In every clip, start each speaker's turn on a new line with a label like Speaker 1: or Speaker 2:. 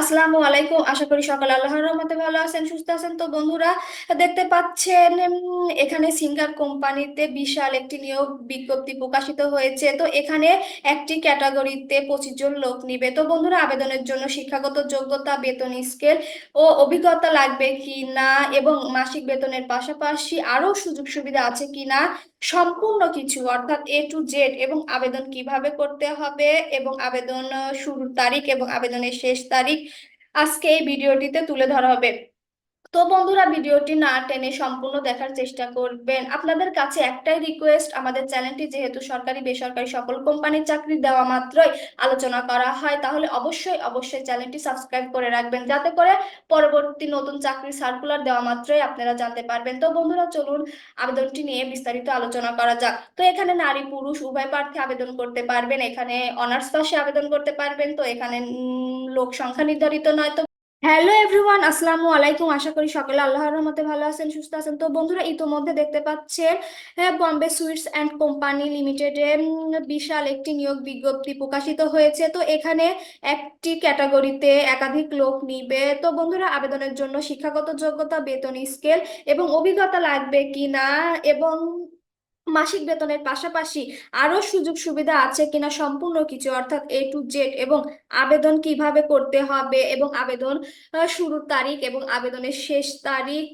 Speaker 1: আসসালামু আলাইকুম। আশা করি সকালে আল্লাহর রহমতে ভালো আছেন, সুস্থ আছেন। তো বন্ধুরা, দেখতে পাচ্ছেন, এখানে সিঙ্গার কোম্পানিতে বিশাল একটি নিয়োগ বিজ্ঞপ্তি প্রকাশিত হয়েছে। তো এখানে একটি ক্যাটাগরিতে পঁচিশ জন লোক নিবে। তো বন্ধুরা, আবেদনের জন্য শিক্ষাগত যোগ্যতা, বেতন স্কেল ও অভিজ্ঞতা লাগবে কি না এবং মাসিক বেতনের পাশাপাশি আরও সুযোগ সুবিধা আছে কি না সম্পূর্ণ কিছু, অর্থাৎ এ টু জেড এবং আবেদন কীভাবে করতে হবে এবং আবেদন শুরুর তারিখ এবং আবেদনের শেষ তারিখ আজকে এই ভিডিওটিতে তুলে ধরা হবে। তো বন্ধুরা ভিডিওটি না টেনে সম্পূর্ণ দেখার চেষ্টা করবেন। আপনাদের কাছে একটাই রিকোয়েস্ট আমাদের চ্যানেলটি যেহেতু সরকারি, বেসরকারি সকল কোম্পানির চাকরি দেওয়া মাত্রই আলোচনা করা হয়, তাহলে অবশ্যই অবশ্যই চ্যানেলটি সাবস্ক্রাইব করে রাখবেন। যাতে করে পরবর্তী নতুন চাকরির সার্কুলার দেওয়া মাত্রই আপনারা জানতে পারবেন। তো বন্ধুরা চলুন আবেদনটি নিয়ে বিস্তারিত আলোচনা করা যাক। তো এখানে নারী, পুরুষ, উভয় প্রার্থী আবেদন করতে পারবেন। এখানে অনার্স পাশে আবেদন করতে পারবেন। তো এখানে লোক সংখ্যা নির্ধারিত নয়, তো হ্যালো এভরিওয়ান আসসালামু আলাইকুম আশা করি সকলে আল্লাহর রহমতে ভালো আছেন সুস্থ আছেন তো বন্ধুরা, ইতোমধ্যে দেখতে পাচ্ছেন বম্বে সুইটস অ্যান্ড কোম্পানি লিমিটেডে বিশাল একটি নিয়োগ বিজ্ঞপ্তি প্রকাশিত হয়েছে। তো এখানে একটি ক্যাটাগরিতে একাধিক লোক নিবে। তো বন্ধুরা, আবেদনের জন্য শিক্ষাগত যোগ্যতা, বেতন, স্কেল এবং অভিজ্ঞতা লাগবে কিনা? এবং মাসিক বেতনের পাশাপাশি আরও সুযোগ সুবিধা আছে কিনা সম্পূর্ণ কিছু, অর্থাৎ এ টু জেড এবং আবেদন কীভাবে করতে হবে এবং আবেদন শুরুর তারিখ এবং আবেদনের শেষ তারিখ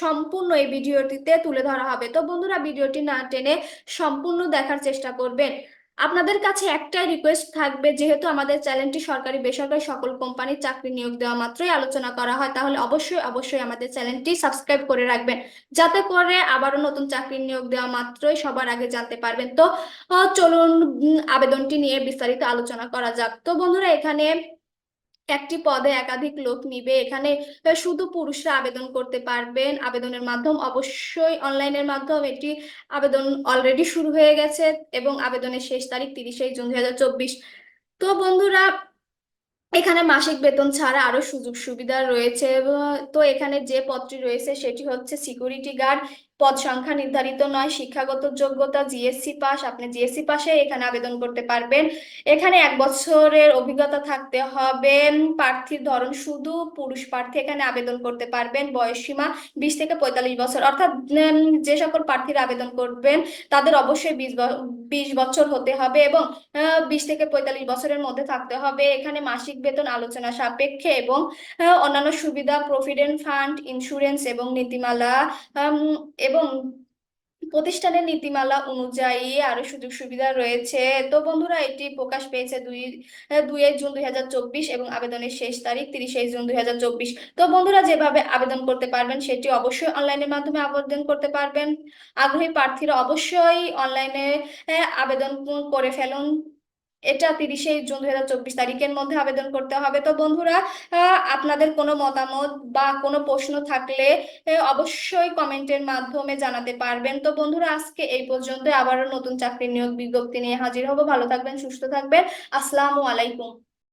Speaker 1: সম্পূর্ণ এই ভিডিওটিতে তুলে ধরা হবে। তো বন্ধুরা, ভিডিওটি না টেনে সম্পূর্ণ দেখার চেষ্টা করবেন। আপনাদের কাছে একটাই রিকোয়েস্ট থাকবে, যেহেতু আমাদের চ্যানেলটি সরকারি বেসরকারি সকল কোম্পানির চাকরি নিয়োগ দেওয়া মাত্রই আলোচনা করা হয়, তাহলে অবশ্যই অবশ্যই আমাদের চ্যানেলটি সাবস্ক্রাইব করে রাখবেন। যাতে করে আবারও নতুন চাকরি নিয়োগ দেওয়া মাত্রই সবার আগে জানতে পারবেন। তো চলুন আবেদনটি নিয়ে বিস্তারিত আলোচনা করা যাক। তো বন্ধুরা, এখানে একটি পদে একাধিক লোক নিবে। এখানে শুধু পুরুষরা আবেদন করতে পারবেন। আবেদনের মাধ্যম অবশ্যই অনলাইনের মাধ্যমে এটি আবেদন অলরেডি শুরু হয়ে গেছে এবং আবেদনের শেষ তারিখ তিরিশে জুন দুই হাজার চব্বিশ। তো বন্ধুরা, এখানে মাসিক বেতন ছাড়া আরও সুযোগ সুবিধা রয়েছে তো এখানে যে পদটি রয়েছে সেটি হচ্ছে সিকিউরিটি গার্ড পদ সংখ্যা নির্ধারিত নয়, শিক্ষাগত যোগ্যতা জিএসসি পাস আপনি জিএসসি পাশে এখানে আবেদন করতে পারবেন। এখানে এক বছরের অভিজ্ঞতা থাকতে হবে। প্রার্থীর ধরন শুধু পুরুষ প্রার্থী এখানে আবেদন করতে পারবেন। বয়স সীমা বিশ থেকে পঁয়তাল্লিশ বছর। অর্থাৎ যে সকল প্রার্থীরা আবেদন করবেন, তাদের অবশ্যই বিশ বিশ বছর হতে হবে এবং বিশ থেকে পঁয়তাল্লিশ বছরের মধ্যে থাকতে হবে। এখানে মাসিক বেতন আলোচনা সাপেক্ষে এবং অন্যান্য সুবিধা, প্রভিডেন্ট ফান্ড, ইন্স্যুরেন্স এবং নীতিমালা এবং প্রতিষ্ঠানের নীতিমালা অনুযায়ী আরও সুযোগ সুবিধা রয়েছে। তো বন্ধুরা, এটি প্রকাশ পেয়েছে দুই দুই জুন দুই হাজার চব্বিশ এবং আবেদনের শেষ তারিখ তিরিশে জুন দুই হাজার চব্বিশ। তো বন্ধুরা, যেভাবে আবেদন করতে পারবেন, সেটি অবশ্যই অনলাইনের মাধ্যমে আবেদন করতে পারবেন। আগ্রহী প্রার্থীরা অবশ্যই অনলাইনে আবেদন করে ফেলুন। এটা তিরিশে জুন দুই হাজার চব্বিশ তারিখের মধ্যে আবেদন করতে হবে। তো বন্ধুরা আপনাদের কোনো মতামত বা কোনো প্রশ্ন থাকলে অবশ্যই কমেন্টের মাধ্যমে জানাতে পারবেন। তো বন্ধুরা, আজকে এই পর্যন্ত আবারও নতুন চাকরি নিয়োগ বিজ্ঞপ্তি নিয়ে হাজির হব। ভালো থাকবেন, সুস্থ থাকবেন। আসসালামু আলাইকুম।